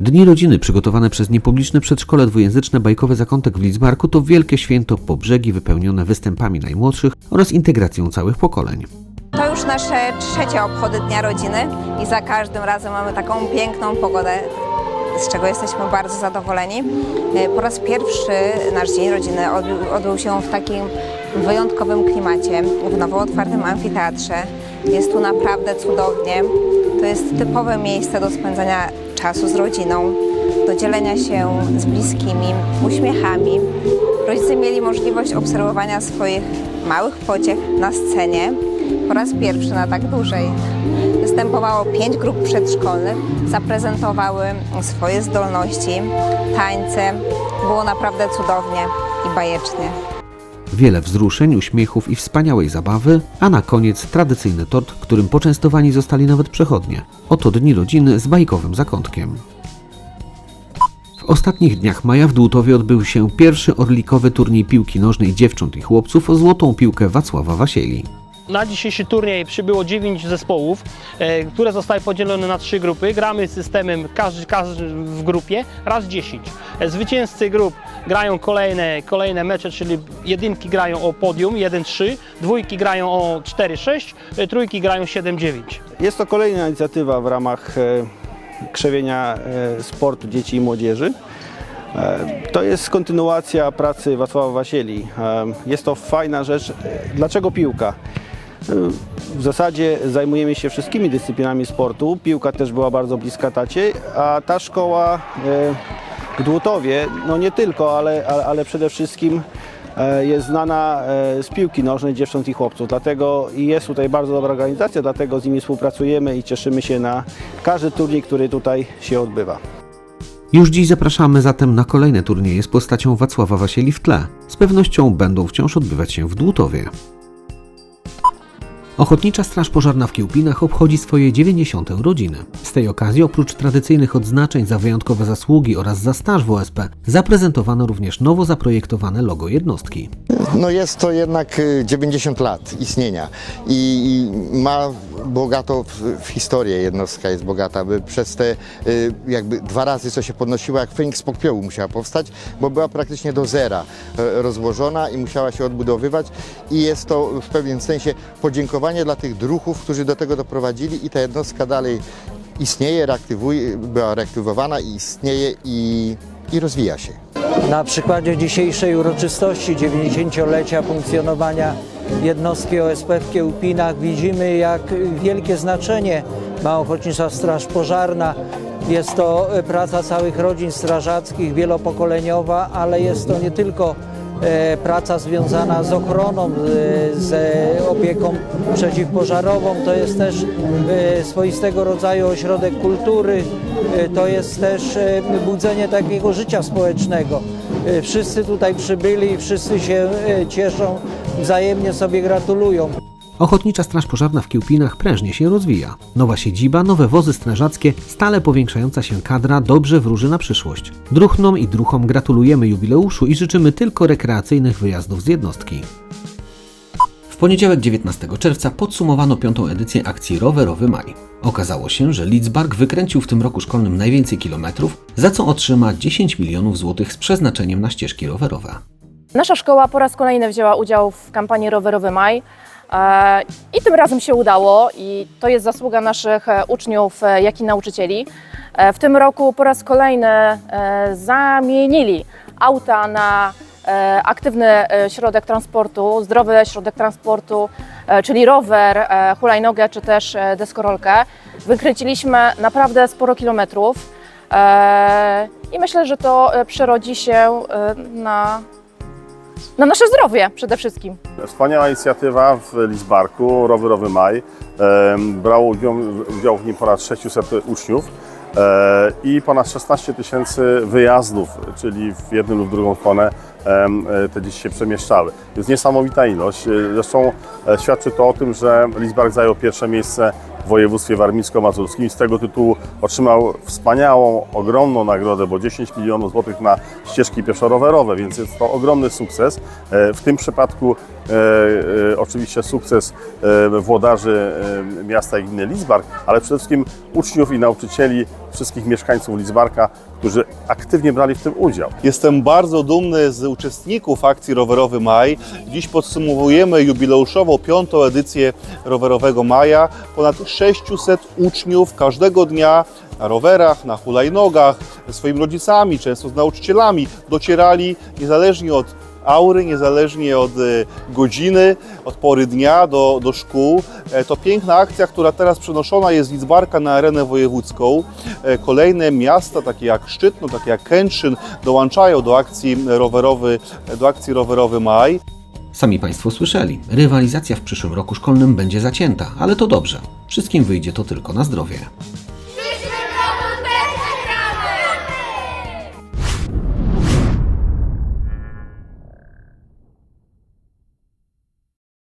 Dni rodziny przygotowane przez niepubliczne przedszkole dwujęzyczne Bajkowy Zakątek w Lidzbarku to wielkie święto po brzegi wypełnione występami najmłodszych oraz integracją całych pokoleń. To już nasze trzecie obchody Dnia Rodziny i za każdym razem mamy taką piękną pogodę, z czego jesteśmy bardzo zadowoleni. E, Po raz pierwszy nasz Dzień Rodziny odbył, odbył się w takim wyjątkowym klimacie, w nowo otwartym amfiteatrze. Jest tu naprawdę cudownie. To jest typowe miejsce do spędzania czasu z rodziną, do dzielenia się z bliskimi uśmiechami. Rodzice mieli możliwość obserwowania swoich małych pociech na scenie po raz pierwszy na tak dłużej. Występowało pięć grup przedszkolnych, zaprezentowały swoje zdolności, tańce. Było naprawdę cudownie i bajecznie. Wiele wzruszeń, uśmiechów i wspaniałej zabawy, a na koniec tradycyjny tort, którym poczęstowani zostali nawet przechodnie. Oto dni rodziny z bajkowym zakątkiem. W ostatnich dniach maja w Dłutowie odbył się pierwszy orlikowy turniej piłki nożnej dziewcząt i chłopców o złotą piłkę Wacława Wasieli. Na dzisiejszy turniej przybyło 9 zespołów, e, które zostały podzielone na trzy grupy. Gramy systemem każdy, każdy w grupie raz 10. E, Zwycięzcy grup grają kolejne, kolejne mecze, czyli jedynki grają o podium 1-3, dwójki grają o 4-6, e, trójki grają 7-9. Jest to kolejna inicjatywa w ramach krzewienia sportu dzieci i młodzieży. To jest kontynuacja pracy Wacława Wasieli. Jest to fajna rzecz. Dlaczego piłka? W zasadzie zajmujemy się wszystkimi dyscyplinami sportu. Piłka też była bardzo bliska tacie, a ta szkoła e, w Dłutowie, no nie tylko, ale, ale, przede wszystkim e, jest znana e, z piłki nożnej dziewcząt i chłopców. Dlatego jest tutaj bardzo dobra organizacja, dlatego z nimi współpracujemy i cieszymy się na każdy turniej, który tutaj się odbywa. Już dziś zapraszamy zatem na kolejne turnieje z postacią Wacława Wasieli w tle. Z pewnością będą wciąż odbywać się w Dłutowie. Ochotnicza Straż Pożarna w Kiełpinach obchodzi swoje 90. urodziny. Z tej okazji oprócz tradycyjnych odznaczeń za wyjątkowe zasługi oraz za staż w OSP zaprezentowano również nowo zaprojektowane logo jednostki. No jest to jednak y, 90 lat istnienia i ma bogato w, historię jednostka jest bogata, przez te y, jakby dwa razy co się podnosiła, jak Feniks z popiołu musiała powstać, bo była praktycznie do zera e, rozłożona i musiała się odbudowywać i jest to w pewnym sensie podziękowanie dla tych druhów, którzy do tego doprowadzili i ta jednostka dalej istnieje, reaktywuje, była reaktywowana i istnieje i, i rozwija się. Na przykładzie dzisiejszej uroczystości 90-lecia funkcjonowania jednostki OSP w Kiełpinach widzimy, jak wielkie znaczenie ma Ochotnicza Straż Pożarna. Jest to praca całych rodzin strażackich, wielopokoleniowa, ale jest to nie tylko praca związana z ochroną, e, z opieką przeciwpożarową. To jest też e, swoistego rodzaju ośrodek kultury, e, to jest też e, budzenie takiego życia społecznego. E, Wszyscy tutaj przybyli, wszyscy się e, cieszą, wzajemnie sobie gratulują. Ochotnicza Straż Pożarna w Kiełpinach prężnie się rozwija. Nowa siedziba, nowe wozy strażackie, stale powiększająca się kadra dobrze wróży na przyszłość. Druchnom i druchom gratulujemy jubileuszu i życzymy tylko rekreacyjnych wyjazdów z jednostki. W poniedziałek 19 czerwca podsumowano piątą edycję akcji Rowerowy Maj. Okazało się, że Lidzbark wykręcił w tym roku szkolnym najwięcej kilometrów, za co otrzyma 10 milionów złotych z przeznaczeniem na ścieżki rowerowe. Nasza szkoła po raz kolejny wzięła udział w kampanii Rowerowy Maj i tym razem się udało i to jest zasługa naszych e, uczniów, e, jak i nauczycieli. E, W tym roku po raz kolejny e, zamienili auta na e, aktywny e, środek transportu, zdrowy środek transportu, e, czyli rower, e, hulajnogę czy też e, deskorolkę. Wykręciliśmy naprawdę sporo kilometrów e, i myślę, że to e, przerodzi się e, na na nasze zdrowie przede wszystkim. Wspaniała inicjatywa w Lidzbarku, Rowerowy Maj. Brało udział, w nim ponad 600 uczniów e, i ponad 16 tysięcy wyjazdów, czyli w jedną lub drugą stronę te dzieci się przemieszczały. Jest niesamowita ilość. Zresztą e, świadczy to o tym, że Lidzbark zajął pierwsze miejsce w województwie warmińsko-mazurskim. Z tego tytułu otrzymał wspaniałą, ogromną nagrodę, bo 10 milionów złotych na ścieżki pieszo-rowerowe, więc jest to ogromny sukces. E, W tym przypadku oczywiście sukces e, włodarzy e, miasta i gminy Lidzbark, ale przede wszystkim uczniów i nauczycieli, wszystkich mieszkańców Lidzbarka, którzy aktywnie brali w tym udział. Jestem bardzo dumny z uczestników akcji Rowerowy Maj. Dziś podsumowujemy jubileuszową piątą edycję Rowerowego Maja. Ponad 600 uczniów każdego dnia na rowerach, na hulajnogach, ze swoimi rodzicami, często z nauczycielami docierali niezależnie od aury, niezależnie od e, godziny, od pory dnia do, do szkół. E, To piękna akcja, która teraz przenoszona jest z Lidzbarka na arenę wojewódzką. E, Kolejne miasta, takie jak Szczytno, takie jak Kętrzyn, dołączają do akcji rowerowy, do akcji rowerowy Maj. Sami Państwo słyszeli, rywalizacja w przyszłym roku szkolnym będzie zacięta, ale to dobrze. Wszystkim wyjdzie to tylko na zdrowie.